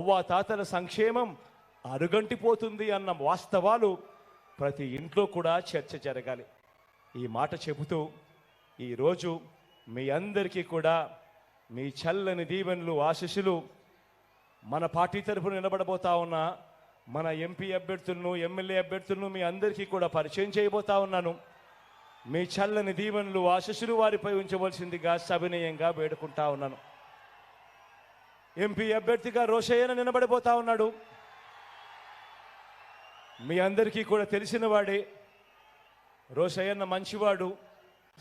అవ్వా తాతల సంక్షేమం అరుగంటిపోతుంది అన్న వాస్తవాలు ప్రతి ఇంట్లో కూడా చర్చ జరగాలి. ఈ మాట చెబుతూ ఈరోజు మీ అందరికీ కూడా మీ చల్లని దీవెనలు ఆశీస్సులు మన పార్టీ తరఫున నిలబడబోతా ఉన్న మన ఎంపీ అభ్యర్థులను ఎమ్మెల్యే అభ్యర్థులను మీ అందరికీ కూడా పరిచయం చేయబోతా ఉన్నాను. మీ చల్లని దీవెనలు ఆశీస్సులు వారిపై ఉంచవలసిందిగా సవినయంగా వేడుకుంటా ఉన్నాను. ఎంపీ అభ్యర్థిగా రోషయ్యన నిలబడిపోతా ఉన్నాడు. మీ అందరికీ కూడా తెలిసిన వాడే రోషయ్యన్న మంచివాడు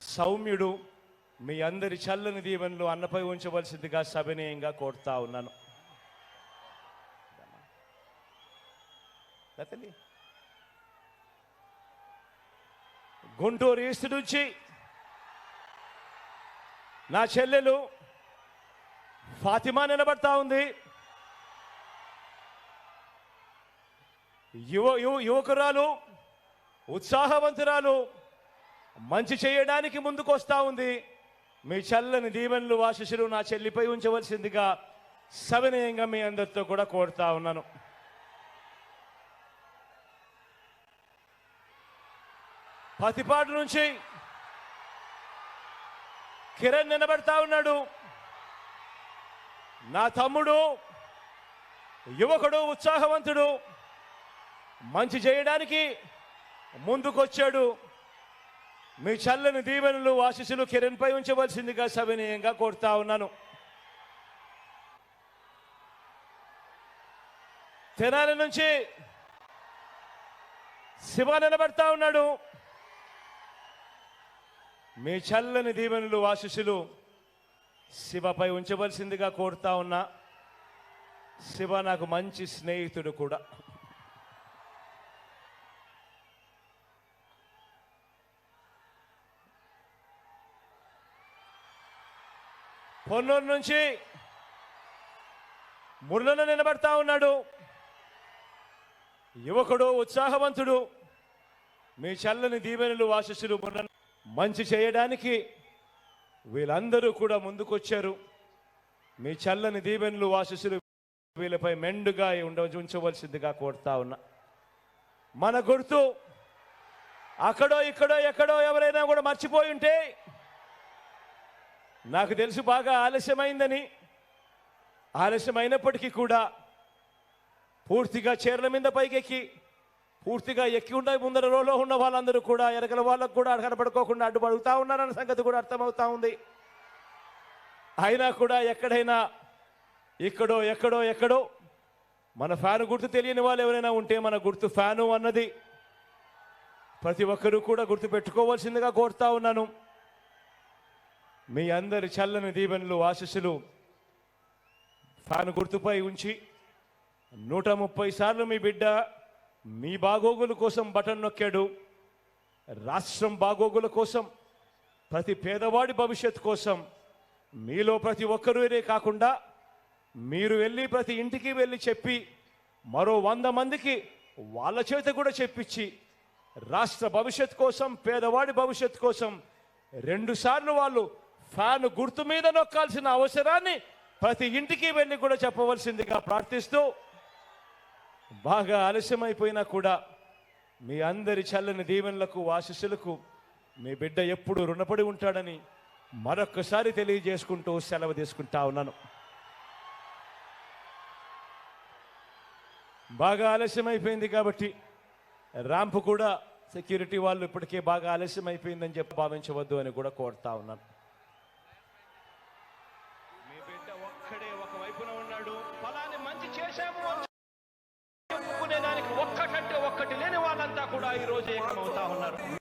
సౌమ్యుడు. మీ అందరి చల్లని దీవెనలు అన్నపై ఉంచవలసిందిగా సవినయంగా కోరుతా ఉన్నాను. గుంటూరు ఈస్ట్ నుంచి నా చెల్లెలు ఫాతిమా నిలబడతా ఉంది. యువ యువ యువకురాలు ఉత్సాహవంతురాలు మంచి చేయడానికి ముందుకొస్తా ఉంది. మీ చల్లని దీవెనలు ఆశీస్సులు నా చెల్లిపై ఉంచవలసిందిగా సవినయంగా మీ అందరితో కూడా కోరుతా ఉన్నాను. పతిపాటు నుంచి కిరణ్ నిలబడతా ఉన్నాడు. నా తమ్ముడు యువకుడు ఉత్సాహవంతుడు మంచి చేయడానికి ముందుకొచ్చాడు. మీ చల్లని దీవెనలు ఆశీస్సులు కిరణ్పై ఉంచవలసిందిగా సవినీయంగా కోరుతా ఉన్నాను. తెనాలి నుంచి శివ నిలబడతా ఉన్నాడు. మీ చల్లని దీవెనలు ఆశీస్సులు శివపై ఉంచవలసిందిగా కోరుతా ఉన్నా శివ నాకు మంచి స్నేహితుడు కూడా. పొన్నూరు నుంచి మురళన నిలబడతా ఉన్నాడు. యువకుడు ఉత్సాహవంతుడు మీ చల్లని దీవెనలు వాసిస్తుడు మంచి చేయడానికి వీళ్ళందరూ కూడా ముందుకొచ్చారు. మీ చల్లని దీవెనలు ఆశీస్సులు వీళ్ళపై మెండుగా ఉండ ఉంచవలసిందిగా కోరుతా ఉన్నా. మన గుర్తు అక్కడో ఇక్కడో ఎక్కడో ఎవరైనా కూడా మర్చిపోయి ఉంటే నాకు తెలుసు బాగా ఆలస్యమైందని. ఆలస్యమైనప్పటికీ కూడా పూర్తిగా చీరల మీద పైకెక్కి పూర్తిగా ఎక్కి ఉన్న ముందర రోలో ఉన్న వాళ్ళందరూ కూడా ఎరగల వాళ్ళకు కూడా కనపడుకోకుండా అడ్డుపడుగుతా ఉన్నారన్న సంగతి కూడా అర్థమవుతా ఉంది. అయినా కూడా ఎక్కడైనా ఇక్కడో ఎక్కడో ఎక్కడో మన ఫ్యాన్ గుర్తు తెలియని వాళ్ళు ఎవరైనా ఉంటే మన గుర్తు ఫ్యాను అన్నది ప్రతి ఒక్కరూ కూడా గుర్తు పెట్టుకోవాల్సిందిగా కోరుతా ఉన్నాను. మీ అందరి చల్లని దీవెనలు ఆశస్సులు ఫ్యాన్ గుర్తుపై ఉంచి నూట ముప్పై సార్లు మీ బిడ్డ మీ బాగోగుల కోసం బటన్ నొక్కాడు. రాష్ట్రం బాగోగుల కోసం ప్రతి పేదవాడి భవిష్యత్ కోసం మీలో ప్రతి ఒక్కరూనే కాకుండా మీరు వెళ్ళి ప్రతి ఇంటికి వెళ్ళి చెప్పి మరో వంద మందికి వాళ్ళ చేత కూడా చెప్పించి రాష్ట్ర భవిష్యత్ కోసం పేదవాడి భవిష్యత్ కోసం రెండుసార్లు వాళ్ళు ఫ్యాన్ గుర్తు మీద నొక్కాల్సిన అవసరాన్ని ప్రతి ఇంటికి వెళ్ళి కూడా చెప్పవలసిందిగా ప్రార్థిస్తూ బాగా ఆలస్యమైపోయినా కూడా మీ అందరి చల్లని దీవెనలకు ఆశీస్సులకు మీ బిడ్డ ఎప్పుడు రుణపడి ఉంటాడని మరొక్కసారి తెలియజేసుకుంటూ సెలవు తీసుకుంటా ఉన్నాను. బాగా ఆలస్యమైపోయింది కాబట్టి ర్యాంప్ కూడా సెక్యూరిటీ వాళ్ళు ఇప్పటికే బాగా ఆలస్యం అయిపోయిందని చెప్పి భావించవద్దు అని కూడా కోరుతా ఉన్నాను. మీ బిడ్డ ఒక్కడే ఒక వైపున ఉన్నాడు. ఫలాన్ని మంచి చేశాము రోజు ఏకమవుతా ఉన్నారు